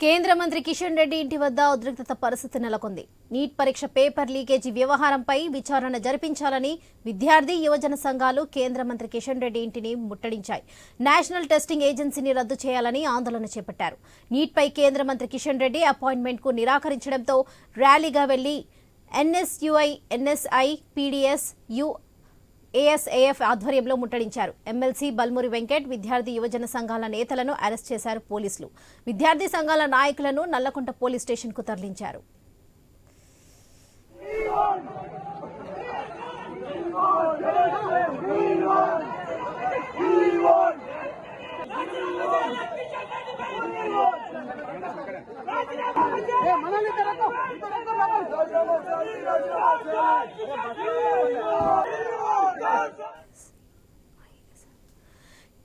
కేంద్ర మంత్రి కిషన్ రెడ్డి ఇంటి వద్ద ఉద్రిక్తత పరిస్థితి నెలకొంది. నీట్ పరీక్ష పేపర్ లీకేజీ వ్యవహారంపై విచారణ జరిపించాలని విద్యార్థి యువజన సంఘాలు కేంద్ర మంత్రి కిషన్ రెడ్డి ఇంటిని ముట్టడించాయి. నేషనల్ టెస్టింగ్ ఏజెన్సీని రద్దు చేయాలని ఆందోళన చేపట్టారు. నీట్పై కేంద్ర మంత్రి కిషన్ రెడ్డి అపాయింట్మెంట్కు నిరాకరించడంతో ర్యాలీగా వెళ్ళి NSUI NSI PDS U ASAF ఆధ్వర్యంలో ముట్టడించారు. ఎమ్మెల్సీ బల్మురి వెంకట్ విద్యార్థి యువజన సంఘాల నేతలను అరెస్ట్ చేశారు పోలీసులు. విద్యార్థి సంఘాల నాయకులను నల్లకుంట పోలీస్ స్టేషన్కు తరలించారు.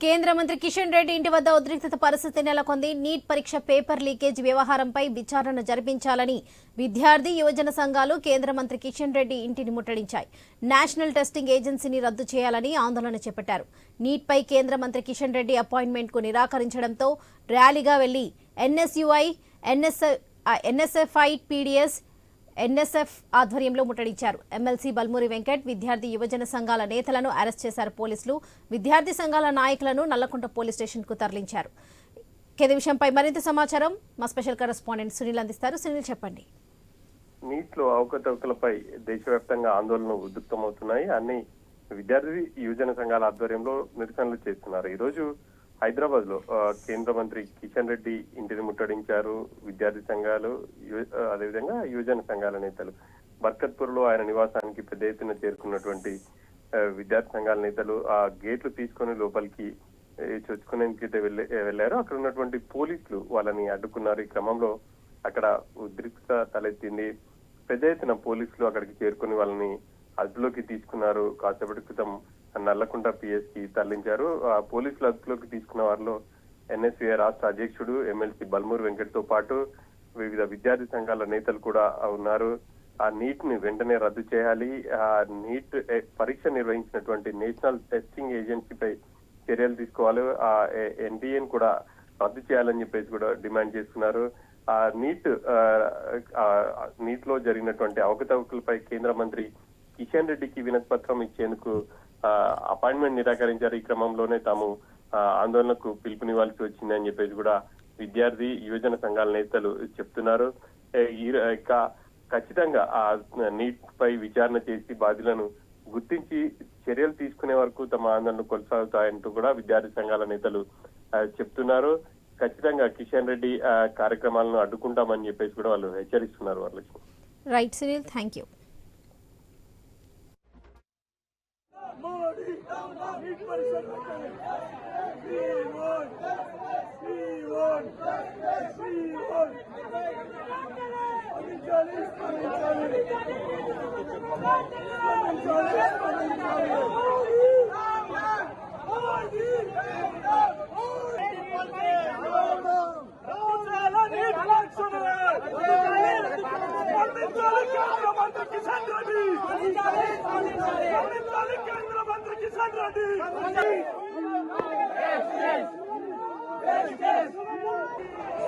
కేంద్ర మంత్రి కిషన్ రెడ్డి ఇంటి వద్ద ఉద్రిక్తత పరిస్థితి నెలకొంది. నీట్ పరీక్ష పేపర్ లీకేజ్ వ్యవహారంపై విచారణ జరిపించాలని విద్యార్థి యువజన సంఘాలు కేంద్ర మంత్రి కిషన్ రెడ్డి ఇంటిని ముట్టడించాయి. నేషనల్ టెస్టింగ్ ఏజెన్సీని రద్దు చేయాలని ఆందోళన చేపట్టారు. నీట్పై కేంద్ర మంత్రి కిషన్ రెడ్డి అపాయింట్మెంట్కు నిరాకరించడంతో ర్యాలీగా వెళ్ళి NSUI NS NSFI PDS NSF ఆధ్వర్యంలో ముట్టడించారు. ఎమ్మెల్సీ బల్మూరి వెంకట్ విద్యార్థి యువజన సంఘాల నేతలను అరెస్ట్ చేశారు పోలీసులు. విద్యార్థి సంఘాల నాయకులను నల్లకుంట పోలీస్ స్టేషన్కు తరలించారు ఇదే విషయంపై మరింత సమాచారం మా స్పెషల్ కరెస్పాండెంట్ సునీల్ అందిస్తారు. సునీల్ చెప్పండి. నీట్లో అవకతవకలపై దేశవ్యాప్తంగా ఆందోళనలు ఉధృతమవుతున్నాయి అన్ని విద్యార్థి యువజన సంఘాల ఆధ్వర్యంలో నిరసనలు చేస్తున్నారు. ఈ రోజు హైదరాబాద్లో కేంద్ర మంత్రి కిషన్ రెడ్డి ఇంటిని ముట్టడించారు. విద్యార్థి సంఘాలు అదేవిధంగా యువజన సంఘాల నేతలు. బర్కత్పూర్లో ఆయన నివాసానికి పెద్ద ఎత్తున చేరుకున్నటువంటి విద్యార్థి సంఘాల నేతలు ఆ గేట్లు తీసుకొని లోపలికి చొచ్చుకునేందుకైతే వెళ్ళే వెళ్ళారు అక్కడ ఉన్నటువంటి పోలీసులు వాళ్ళని అడ్డుకున్నారు. ఈ క్రమంలో అక్కడ ఉద్రిక్త తలెత్తింది. పెద్ద ఎత్తున పోలీసులు అక్కడికి చేరుకుని వాళ్ళని అదుపులోకి తీసుకున్నారు. కాసేపటి క్రితం నల్లకుంట పిఎస్కి తరలించారు. ఆ పోలీసులు అదుపులోకి తీసుకున్న వారిలో ఎన్ఎస్వీఏ రాష్ట్ర అధ్యక్షుడు ఎమ్మెల్సీ బల్మూరు వెంకట్తో పాటు వివిధ విద్యార్థి సంఘాల నేతలు కూడా ఉన్నారు. ఆ నీట్ని వెంటనే రద్దు చేయాలి. ఆ నీట్ పరీక్ష నిర్వహించినటువంటి నేషనల్ టెస్టింగ్ ఏజెన్సీపై చర్యలు తీసుకోవాలి. ఆ ఎన్టీఏని కూడా రద్దు చేయాలని చెప్పేసి కూడా డిమాండ్ చేస్తున్నారు. ఆ నీట్ నీట్లో జరిగినటువంటి అవకతవకలపై కేంద్ర మంత్రి కిషన్ రెడ్డికి వినతి పత్రం ఇచ్చేందుకు అపాయింట్మెంట్ నిరాకరించారు ఈ క్రమంలోనే తాము ఆ, ఆందోళనకు పిలుపునివ్వాల్సి వచ్చింది అని చెప్పేసి కూడా విద్యార్థి యువజన సంఘాల నేతలు చెప్తున్నారు. ఈ ఇక ఖచ్చితంగా ఆ నీట్ పై విచారణ చేసి బాధ్యులను గుర్తించి చర్యలు తీసుకునే వరకు తమ ఆందోళన కొనసాగుతాయంటూ కూడా విద్యార్థి సంఘాల నేతలు చెప్తున్నారు. ఖచ్చితంగా కిషన్ రెడ్డి కార్యక్రమాలను అడ్డుకుంటామని చెప్పేసి కూడా వాళ్ళు హెచ్చరిస్తున్నారు Varalakshmi. Right Sunil thank you Big person We won! We won! We won! अभी चालीस अभी चालीस अभी चालीस अभी चालीस కిషన్ రెడ్డి